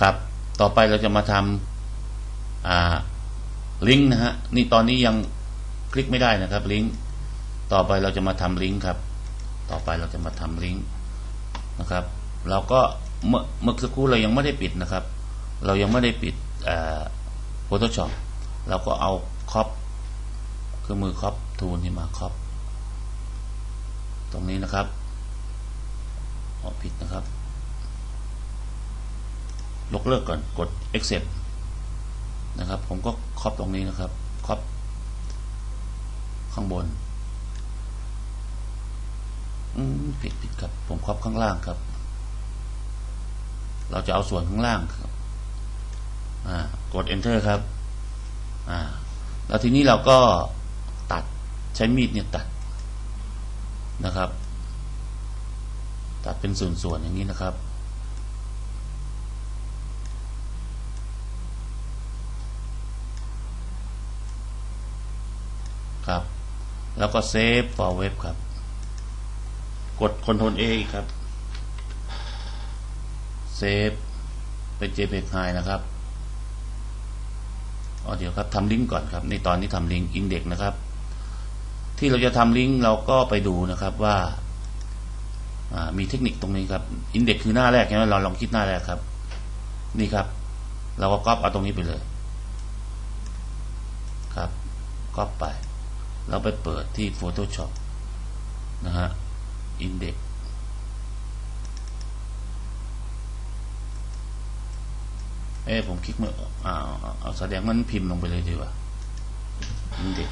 ครับ ต่อไปเราจะมาทำาลิงก์นะฮะ นี่ตอนนี้ยังคลิกไม่ได้นะครับ ลิงก์ ต่อไปเราจะมาทำลิงก์ครับ ต่อไปเราจะมาทำลิงก์นะครับ เราก็เมื่อเมื่อสักครู่เรายังไม่ได้ปิดนะครับ เรายังไม่ได้ปิดโฟโต้ช็อปเราก็เอาคอปเครื่องมือคอปทูลนี่มาคอปตรงนี้นะครับออกผิดนะครับ ยกเลิกก่อนกด accept นะครับ ผมก็คอปตรงนี้นะครับคอปข้างบนอืมผิดผิดครับ ผมคอปข้างล่างครับ เราจะเอาส่วนข้างล่างครับกด enter ครับอ่าแล้วทีนี้เราก็ตัดใช้มีดเนี่ยตัดนะครับ ตัดเป็นส่วนๆอย่างนี้นะครับ ครับ แล้วก็เซฟ for web ครับ กด Ctrl A อีกครับ เซฟเป็น JPEG High นะครับอ๋อเดี๋ยวครับทำลิงก์ก่อนครับ ในตอนนี้ทำลิงก์อินเด็กนะครับ ที่เราจะทำลิงก์เราก็ไปดูนะครับว่ามีเทคนิคตรงนี้ครับอินเด็กคือหน้าแรกใช่ไหมเราลองคิดหน้าแรกครับ นี่ครับ เราก็ก๊อปเอาตรงนี้ไปเลย ครับก๊อปไป เราไปเปิดที่ Photoshop นะฮะอินเด็กเอ้ผมคลิกเมาอ่าเอาแสดงมันพิมพ์ลงไปเลยดีกว่า index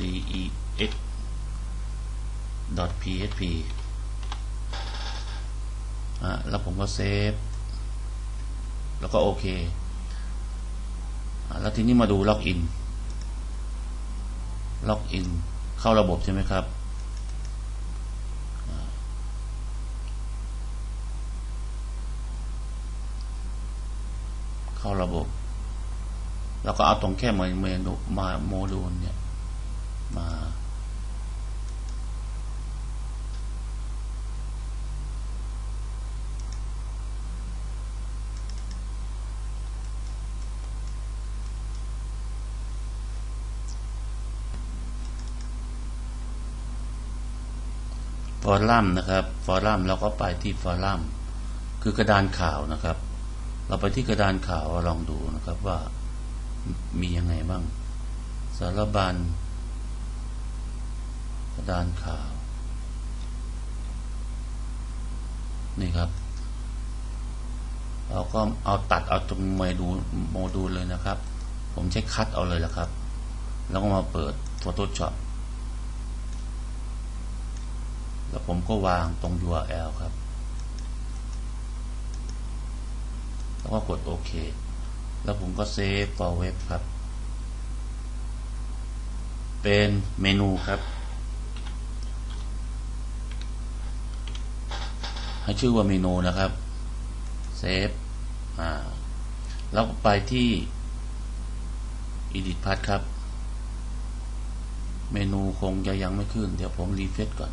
d e x php อ่าแล้วผมก็เซฟ แล้วก็โอเคอ่าแล้วทีนี้มาดูล็อกอิน ล็อกอินเข้าระบบใช่ไหมครับ เข้าระบบ แล้วก็เอาตรงแค่เมนูมาโมดูลเนี่ย มาฟ อรัมนะครับ ฟอรัมเราก็ไปที่ฟอรัมคือกระดานข่าวนะครับ เราไปที่กระดานข่าวลองดูนะครับว่ามียังไงบ้าง สารบัญกระดานข่าว นี่ครับ เราก็เอาตัดเอาตรงโมดูโมดูลเลยนะครับ ผมใช้คัดเอาเลยละครับ แล้วก็มาเปิด Photoshop แล้วผมก็วางตรง URL ครับ แล้วก็กดโอเค แล้วผมก็เซฟ for web ครับ เป็นเมนูครับ ให้ชื่อว่าเมนูนะครับ เซฟ อ่า แล้วไปที่ edit path ครับ เมนูคงจะยังไม่ขึ้น เดี๋ยวผมรีเฟซก่อน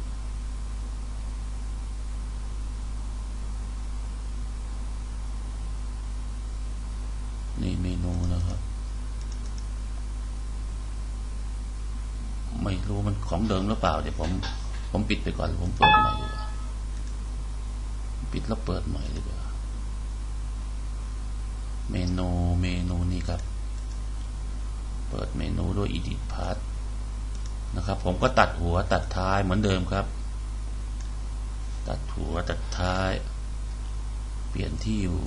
นี่เมนูนะครับ ไม่รู้มันของเดิมหรือเปล่า เดี๋ยวผม ผมปิดไปก่อน ผมเปิดใหม่ดีกว่าปิดแล้วเปิดใหม่ดีกว่า เมนูเมนูนี้ครับ เปิดเมนูด้วย edit path นะครับ ผมก็ตัดหัวตัดท้ายเหมือนเดิมครับ ตัดหัวตัดท้าย เปลี่ยนที่อยู่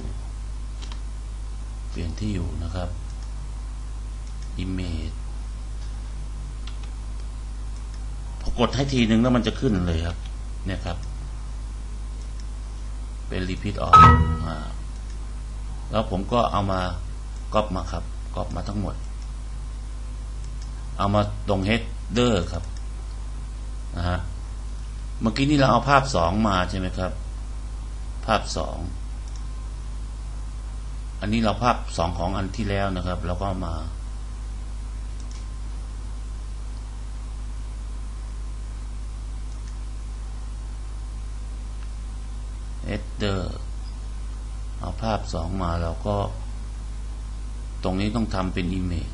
ปลี่ยนที่อยู่นะครับ image พอกดให้ทีนึงแล้วมันจะขึ้นเลยครับ เนี่ยครับ เป็น repeat all อ่าแล้วผมก็เอามาก๊อปมาครับก๊อปมาทั้งหมด เอามาตรง header ครับนะฮะเมื่อกี้นี้เราเอาภาพสองมาใช่ไหมครับ ภาพสอง อันนี้เราภาพสองของอันที่แล้วนะครับเราก็มา header เอาภาพสองมาเราก็ ตรงนี้ต้องทำเป็นอีเมจ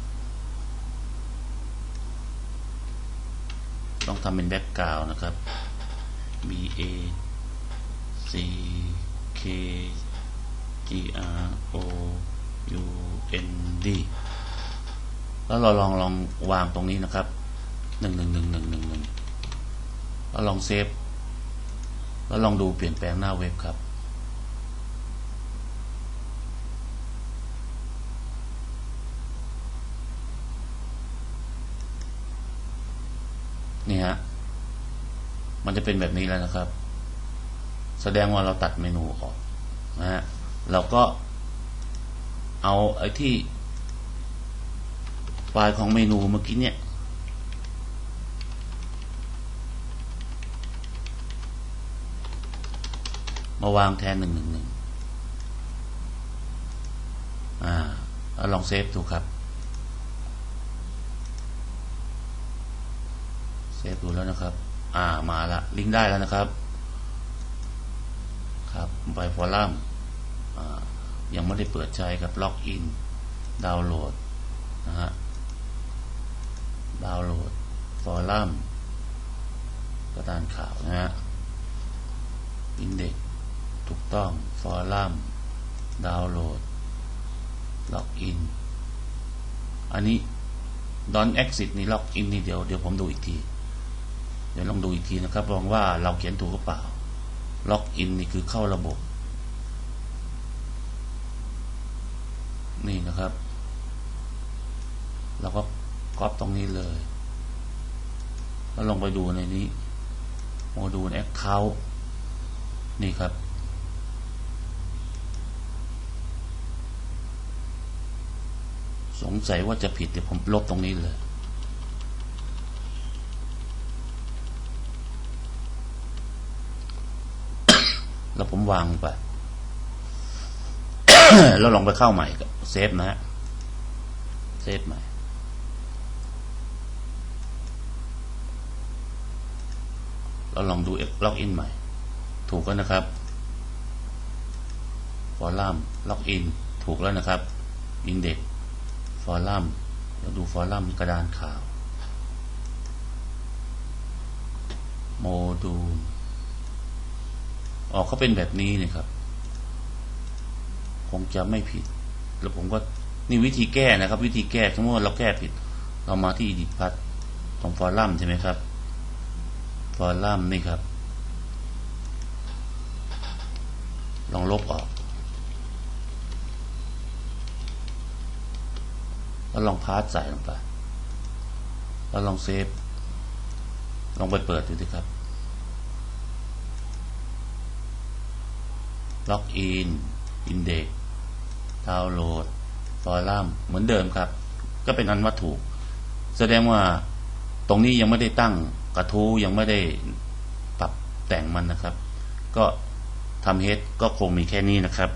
ต้องทำเป็นแบ็กกราวนะครับ B A C K R O U N D แล้วเราลองลองวางตรงนี้นะครับหนึ่งหนึ่งหนึ่งหนึ่งหนึ่งหนึ่งแล้วลองเซฟ แล้วลองดูเปลี่ยนแปลงหน้าเว็บครับ นี่ฮะ มันจะเป็นแบบนี้แล้วนะครับ แสดงว่าเราตัดเมนูออกนะฮะ เราก็เอาไอ้ที่ไฟล์ของเมนูเมื่อกี้เนี่ย มาวางแทนหนึ่งหนึ่งหนึ่งอ่าแล้วลองเซฟดูครับเซฟดูแล้วนะครับ อ่ามาละลิงก์ได้แล้วนะครับ ครับไปฟอรัมอ่า ยังไม่ได้เปิดใช้กับล็อกอินดาวน์โหลดนะฮะดาวน์โหลดฟอรัมกระดานข่าวนะฮะอินเด็กถูกต้องฟอรัมดาวน์โหลดล็อกอินอันนี้ดอน exit นี่ล็อกอินนี่เดี๋ยวเดี๋ยวผมดูอีกที เดี๋ยวลองดูอีกทีนะครับลองว่าเราเขียนถูกหรือเปล่าล็อกอินนี่คือเข้าระบบ นี่นะครับ เราก็ก๊อปตรงนี้เลย แล้วลงไปดูในนี้โมดูลแอคเคาท์นี่ครับ สงสัยว่าจะผิดเดี๋ยวผมลบตรงนี้เลยแล้วผมวางไป แล้วลองไปเข้าใหม่ก็เซฟนะฮะเซฟใหม่ เราลองดูล็อกอินใหม่ ถูกแล้วนะครับฟอรัมล็อกอินถูกแล้วนะครับอินเด็กฟอรัมเราดูฟอรัมกระดานข่าว โมดูลออกเขาเป็นแบบนี้นี่ครับ คงจะไม่ผิด แล้วผมก็นี่วิธีแก้นะครับ วิธีแก้สมมติว่าเราแก้ผิด เรามาที่ดิพัทตรงฟอรัมใช่ไหมครับฟอรัมนี่ครับ ลองลบออกแล้วลองพาสใส่ลงไปแล้วลองเซฟ ลองไปเปิดดูสิครับ ล็อกอิน อินเด็ก ดาวน์โหลดฟอรัมเหมือนเดิมครับ ก็เป็นอันวัตถุ แสดงว่าตรงนี้ยังไม่ได้ตั้งกระทู้ยังไม่ได้ปรับแต่งมันนะครับ ก็ทำเฮดก็คงมีแค่นี้นะครับ